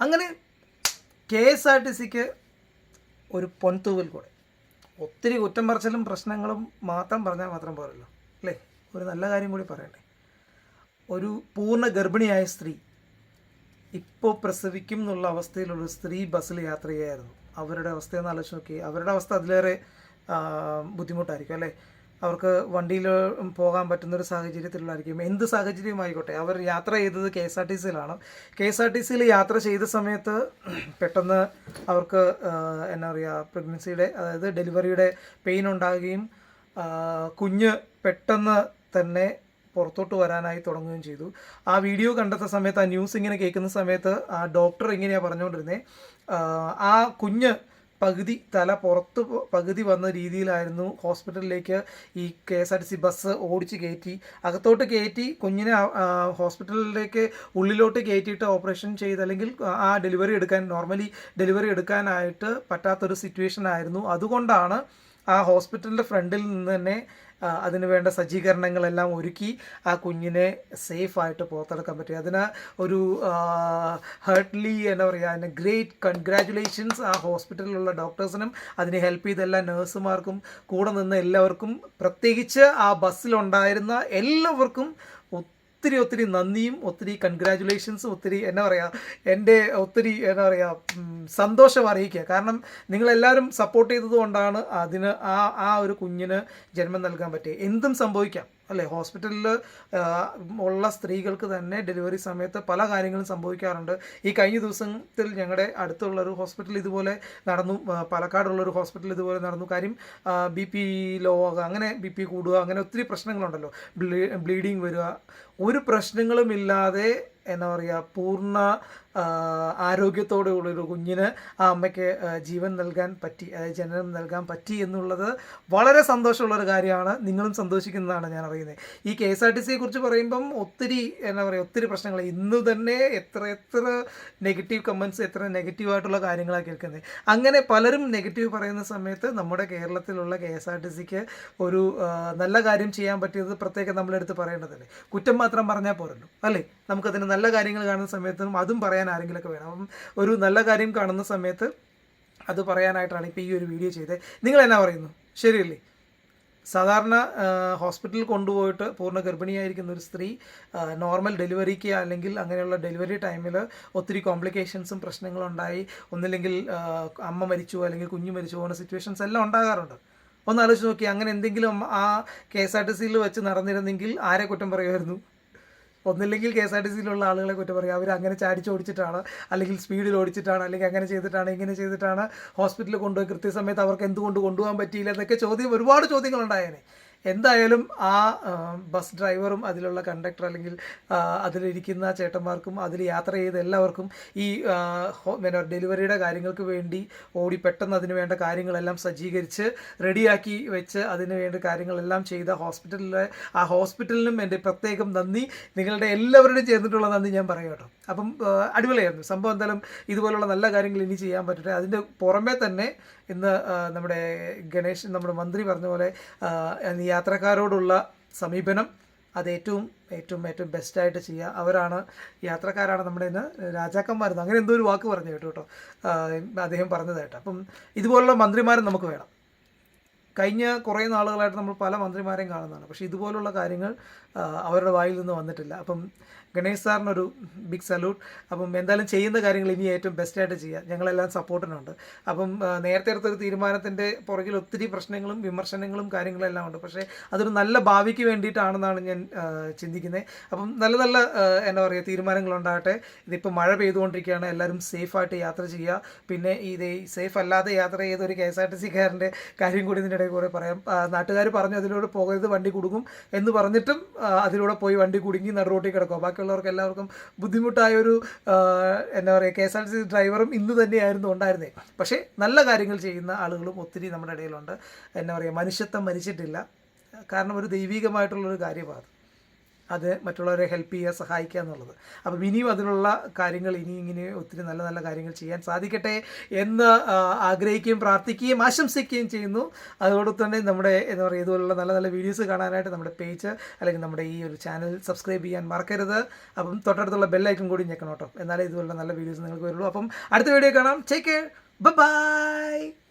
അങ്ങനെ K S R T സിക്ക് ഒരു പൊൻതൂവൽ കൂടെ. ഒത്തിരി കുറ്റം പറച്ചിലും പ്രശ്നങ്ങളും മാത്രം പറഞ്ഞാൽ മാത്രം പോരല്ലോ അല്ലേ? ഒരു നല്ല കാര്യം കൂടി പറയണ്ടേ ഒരു പൂർണ ഗർഭിണിയായ സ്ത്രീ ഇപ്പോൾ പ്രസവിക്കും എന്നുള്ള അവസ്ഥയിലുള്ള സ്ത്രീ ബസ്സിൽ യാത്ര ചെയ്യായിരുന്നു. അവരുടെ അവസ്ഥയെന്ന് ആലോചിച്ച് നോക്കി അവരുടെ അവസ്ഥ അതിലേറെ ബുദ്ധിമുട്ടായിരിക്കും അല്ലേ? അവർക്ക് വണ്ടിയിൽ പോകാൻ പറ്റുന്ന ഒരു സാഹചര്യത്തിലുള്ളായിരിക്കും എന്ത് സാഹചര്യമായിക്കോട്ടെ? അവർ യാത്ര ചെയ്തത് കെ എസ് ആർ ടി സിയിലാണ്. കെ എസ് ആർ ടി സിയിൽ യാത്ര ചെയ്ത സമയത്ത് പെട്ടെന്ന് അവർക്ക് എന്നാ പറയുക പ്രഗ്നൻസിയുടെ അതായത് ഡെലിവറിയുടെ പെയിൻ ഉണ്ടാകുകയും കുഞ്ഞ് പെട്ടെന്ന് തന്നെ പുറത്തോട്ട് വരാനായി തുടങ്ങുകയും ചെയ്തു. ആ വീഡിയോ കണ്ടെത്ത സമയത്ത് ആ ന്യൂസ് ഇങ്ങനെ കേൾക്കുന്ന സമയത്ത് ആ ഡോക്ടർ ഇങ്ങനെയാണ് പറഞ്ഞുകൊണ്ടിരുന്നത് ആ കുഞ്ഞ് പകുതി തല പുറത്ത് പകുതി വന്ന രീതിയിലായിരുന്നു ഹോസ്പിറ്റലിലേക്ക് ഈ K S R T C bus ഓടിച്ച് കയറ്റി. അകത്തോട്ട് കയറ്റി കുഞ്ഞിനെ ഹോസ്പിറ്റലിലേക്ക് ഉള്ളിലോട്ട് കയറ്റിയിട്ട് ഓപ്പറേഷൻ ചെയ്ത് അല്ലെങ്കിൽ ആ ഡെലിവറി എടുക്കാൻ നോർമലി ഡെലിവറി എടുക്കാനായിട്ട് പറ്റാത്തൊരു സിറ്റുവേഷൻ ആയിരുന്നു. അതുകൊണ്ടാണ് ആ ഹോസ്പിറ്റലിന്റെ ഫ്രണ്ടിൽ നിന്ന് തന്നെ അതിന് വേണ്ട സജ്ജീകരണങ്ങളെല്ലാം ഒരുക്കി ആ കുഞ്ഞിനെ സേഫായിട്ട് പുറത്തെടുക്കാൻ പറ്റി. അതിന് ഒരു ഹേർട്ട്ലി എന്താ പറയുക അതിന് ഗ്രേറ്റ് കൺഗ്രാറ്റുലേഷൻസ് ആ ഹോസ്പിറ്റലിലുള്ള ഡോക്ടേഴ്സിനും അതിനെ ഹെൽപ്പ് ചെയ്ത എല്ലാ നഴ്സുമാർക്കും കൂടെ നിന്ന് എല്ലാവർക്കും പ്രത്യേകിച്ച് ആ ബസ്സിലുണ്ടായിരുന്ന എല്ലാവർക്കും ഒത്തിരി ഒത്തിരി നന്ദിയും ഒത്തിരി കൺഗ്രാറ്റുലേഷൻസും ഒത്തിരി എന്നാ പറയുക എന്റെ ഒത്തിരി എന്നാ പറയുക സന്തോഷം അറിയിക്കുക. കാരണം നിങ്ങളെല്ലാവരും സപ്പോർട്ട് ചെയ്തതുകൊണ്ടാണ് അതിന് ആ ആ ഒരു കുഞ്ഞിന് ജന്മം നൽകാൻ പറ്റിയത് എന്തും സംഭവിക്കാം. അല്ലേ? ഹോസ്പിറ്റലിൽ ഉള്ള സ്ത്രീകൾക്ക് തന്നെ ഡെലിവറി സമയത്ത് പല കാര്യങ്ങളും സംഭവിക്കാറുണ്ട്. ഈ കഴിഞ്ഞ ദിവസത്തിൽ ഞങ്ങളുടെ അടുത്തുള്ള ഒരു ഹോസ്പിറ്റൽ ഇതുപോലെ നടന്നു. പാലക്കാടുള്ള ഒരു ഹോസ്പിറ്റൽ ഇതുപോലെ നടന്നു. കാര്യം ബി പി ലോ ആകുക അങ്ങനെ ബി പി കൂടുക അങ്ങനെ ഒത്തിരി പ്രശ്നങ്ങളുണ്ടല്ലോ. ബ്ലീഡിങ് വരിക. ഒരു പ്രശ്നങ്ങളുമില്ലാതെ എന്താ പറയുക പൂർണ ആ, ആരോഗ്യത്തോടെ ഉള്ളൊരു കുഞ്ഞിന് ആ അമ്മയ്ക്ക് ജീവൻ നൽകാൻ പറ്റി അതായത് ജനനം നൽകാൻ പറ്റി എന്നുള്ളത് വളരെ സന്തോഷമുള്ളൊരു കാര്യമാണ്. നിങ്ങളും സന്തോഷിക്കുന്നതാണ് ഞാൻ അറിയുന്നത് ഈ കെ എസ് ആർ ടി സിയെ കുറിച്ച് പറയുമ്പം ഒത്തിരി എന്താ പറയുക ഒത്തിരി പ്രശ്നങ്ങൾ ഇന്ന് തന്നെ എത്ര എത്ര നെഗറ്റീവ് കമൻസ് എത്ര നെഗറ്റീവായിട്ടുള്ള കാര്യങ്ങളാണ് കേൾക്കുന്നത് അങ്ങനെ പലരും നെഗറ്റീവ് പറയുന്ന സമയത്ത് നമ്മുടെ കേരളത്തിലുള്ള കെ എസ് ആർ ടി സിക്ക് ഒരു നല്ല കാര്യം ചെയ്യാൻ പറ്റിയത് പ്രത്യേകം നമ്മളെടുത്ത് പറയേണ്ടതല്ലേ? കുറ്റം മാത്രം പറഞ്ഞാൽ പോരല്ലോ അല്ലേ? നമുക്കതിന് നല്ല കാര്യങ്ങൾ കാണുന്ന സമയത്തും അതും പറയാൻ ആരെങ്കിലുമൊക്കെ വേണം. അപ്പം ഒരു നല്ല കാര്യം കാണുന്ന സമയത്ത് അത് പറയാനായിട്ടാണ് ഇപ്പോൾ ഈ ഒരു വീഡിയോ ചെയ്തത് നിങ്ങൾ എന്നാ പറയുന്നു? ശരിയല്ലേ? സാധാരണ ഹോസ്പിറ്റലിൽ കൊണ്ടുപോയിട്ട് പൂർണ ഗർഭിണിയായിരിക്കുന്ന ഒരു സ്ത്രീ നോർമൽ ഡെലിവറിക്ക് അല്ലെങ്കിൽ അങ്ങനെയുള്ള ഡെലിവറി ടൈമിൽ ഒത്തിരി കോംപ്ലിക്കേഷൻസും പ്രശ്നങ്ങളും ഉണ്ടായി ഒന്നില്ലെങ്കിൽ അമ്മ മരിച്ചു അല്ലെങ്കിൽ കുഞ്ഞു മരിച്ചു പോകുന്ന സിറ്റുവേഷൻസ് എല്ലാം ഉണ്ടാകാറുണ്ട്. ഒന്ന് ആലോചിച്ച് നോക്കി അങ്ങനെ എന്തെങ്കിലും ആ കെ എസ് ആർ ടി സിയിൽ വെച്ച് നടന്നിരുന്നെങ്കിൽ ആരെ കുറ്റം പറയുമായിരുന്നു? ഒന്നില്ലെങ്കിൽ കെ എസ് ആർ ടി സിയിലുള്ള ആളുകളെ കുറ്റം പറയുക അവർ അങ്ങനെ ചാടിച്ച് ഓടിച്ചിട്ടാണ് അല്ലെങ്കിൽ സ്പീഡിൽ ഓടിച്ചിട്ടാണ് അല്ലെങ്കിൽ അങ്ങനെ ചെയ്തിട്ടാണ് ഇങ്ങനെ ചെയ്തിട്ടാണ് ഹോസ്പിറ്റലിൽ കൊണ്ടുപോയി കൃത്യസമയത്ത് അവർക്ക് എന്തുകൊണ്ട് കൊണ്ടുപോകാൻ പറ്റിയില്ല എന്നൊക്കെ ചോദ്യം ഒരുപാട് ചോദ്യങ്ങളുണ്ടായേനെ. എന്തായാലും ആ ബസ് ഡ്രൈവറും അതിലുള്ള കണ്ടക്ടർ അല്ലെങ്കിൽ അതിലിരിക്കുന്ന ചേട്ടന്മാർക്കും അതിൽ യാത്ര ചെയ്ത എല്ലാവർക്കും ഈ പിന്നെ ഡെലിവറിയുടെ കാര്യങ്ങൾക്ക് വേണ്ടി ഓടി പെട്ടെന്ന് അതിന് വേണ്ട കാര്യങ്ങളെല്ലാം സജ്ജീകരിച്ച് റെഡിയാക്കി വെച്ച് അതിന് വേണ്ട കാര്യങ്ങളെല്ലാം ചെയ്ത ഹോസ്പിറ്റലിലെ ആ ഹോസ്പിറ്റലിനും എന്റെ പ്രത്യേകം നന്ദി. നിങ്ങളുടെ എല്ലാവരുടെയും ചേർന്നിട്ടുള്ള നന്ദി ഞാൻ പറയാം കേട്ടോ. അപ്പം അടിപൊളിയായിരുന്നു. സംഭവം എന്തായാലും ഇതുപോലുള്ള നല്ല കാര്യങ്ങൾ ഇനി ചെയ്യാൻ പറ്റട്ടെ. അതിന്റെ പുറമെ തന്നെ ഇന്ന് നമ്മുടെ ഗണേശൻ നമ്മുടെ മന്ത്രി പറഞ്ഞ പോലെ യാത്രക്കാരോടുള്ള സമീപനം അത് ഏറ്റവും ഏറ്റവും ഏറ്റവും ബെസ്റ്റായിട്ട് ചെയ്യുക. അവരാണ് യാത്രക്കാരാണ് നമ്മുടെ ഇന്ന് രാജാക്കന്മാരെന്ന് അങ്ങനെ എന്തോ ഒരു വാക്ക് പറഞ്ഞു കേട്ടോ കേട്ടോ. അദ്ദേഹം പറഞ്ഞതായിട്ട് അപ്പം ഇതുപോലുള്ള മന്ത്രിമാരും നമുക്ക് വേണം. കഴിഞ്ഞ കുറേ നാളുകളായിട്ട് നമ്മൾ പല മന്ത്രിമാരെയും കാണുന്നതാണ്. പക്ഷേ ഇതുപോലുള്ള കാര്യങ്ങൾ അവരുടെ വായിൽ നിന്ന് വന്നിട്ടില്ല. അപ്പം ഗണേഷ് സാറിനൊരു ബിഗ് സല്യൂട്ട് അപ്പം എന്തായാലും ചെയ്യുന്ന കാര്യങ്ങൾ ഇനി ഏറ്റവും ബെസ്റ്റായിട്ട് ചെയ്യുക ഞങ്ങളെല്ലാം സപ്പോർട്ടിനുണ്ട് അപ്പം നേരത്തെ എടുത്തൊരു തീരുമാനത്തിന്റെ പുറകിൽ ഒത്തിരി പ്രശ്നങ്ങളും വിമർശനങ്ങളും കാര്യങ്ങളെല്ലാം ഉണ്ട്. പക്ഷേ അതൊരു നല്ല ഭാവിക്ക് വേണ്ടിയിട്ടാണെന്നാണ് ഞാൻ ചിന്തിക്കുന്നത് അപ്പം നല്ല നല്ല എന്താ പറയുക തീരുമാനങ്ങളുണ്ടാകട്ടെ. ഇതിപ്പോൾ മഴ പെയ്തുകൊണ്ടിരിക്കുകയാണ്. എല്ലാവരും സേഫായിട്ട് യാത്ര ചെയ്യുക. പിന്നെ ഇത് സേഫ് അല്ലാതെ യാത്ര ചെയ്ത ഒരു കെ എസ് ആർ ടി സിക്കാരന്റെ കാര്യം കൂടി ഇതിന്റെ ഇടയിൽ കൂടെ പറയാം. നാട്ടുകാർ പറഞ്ഞു അതിലൂടെ പോകരുത് വണ്ടി കുടുങ്ങും എന്ന് പറഞ്ഞിട്ടും അതിലൂടെ പോയി വണ്ടി കുടുങ്ങി നടുറോട്ടിൽ കിടക്കുക. കിടക്കുക ബാക്കിയുള്ളവർക്ക് എല്ലാവർക്കും ബുദ്ധിമുട്ടായ ഒരു എന്താ പറയുക K S R T C ഡ്രൈവറും ഇന്ന് തന്നെയായിരുന്നു ഉണ്ടായിരുന്നേ. പക്ഷേ നല്ല കാര്യങ്ങൾ ചെയ്യുന്ന ആളുകളും ഒത്തിരി നമ്മുടെ ഇടയിലുണ്ട്. എന്താ പറയുക മനുഷ്യത്വം മരിച്ചിട്ടില്ല. കാരണം ഒരു ദൈവികമായിട്ടുള്ളൊരു കാര്യമാണ് അത് മറ്റുള്ളവരെ ഹെൽപ്പ് ചെയ്യുക സഹായിക്കുക എന്നുള്ളത്. അപ്പം ഇനിയും അതിനുള്ള കാര്യങ്ങൾ ഇനി ഇങ്ങനെ ഒത്തിരി നല്ല നല്ല കാര്യങ്ങൾ ചെയ്യാൻ സാധിക്കട്ടെ എന്ന് ആഗ്രഹിക്കുകയും പ്രാർത്ഥിക്കുകയും ആശംസിക്കുകയും ചെയ്യുന്നു. അതോടൊപ്പം തന്നെ നമ്മുടെ എന്താ പറയുക ഇതുപോലുള്ള നല്ല നല്ല വീഡിയോസ് കാണാനായിട്ട് നമ്മുടെ പേജ് അല്ലെങ്കിൽ നമ്മുടെ ഈ ഒരു ചാനൽ സബ്സ്ക്രൈബ് ചെയ്യാൻ മറക്കരുത്. അപ്പം തൊട്ടടുത്തുള്ള ബെല്ലൈക്കൺ കൂടി ഞെക്കണം കേട്ടോ. എന്നാലേ ഇതുപോലുള്ള നല്ല വീഡിയോസ് നിങ്ങൾക്ക് വരുള്ളൂ. അപ്പം അടുത്ത വീഡിയോ കാണാം. Take by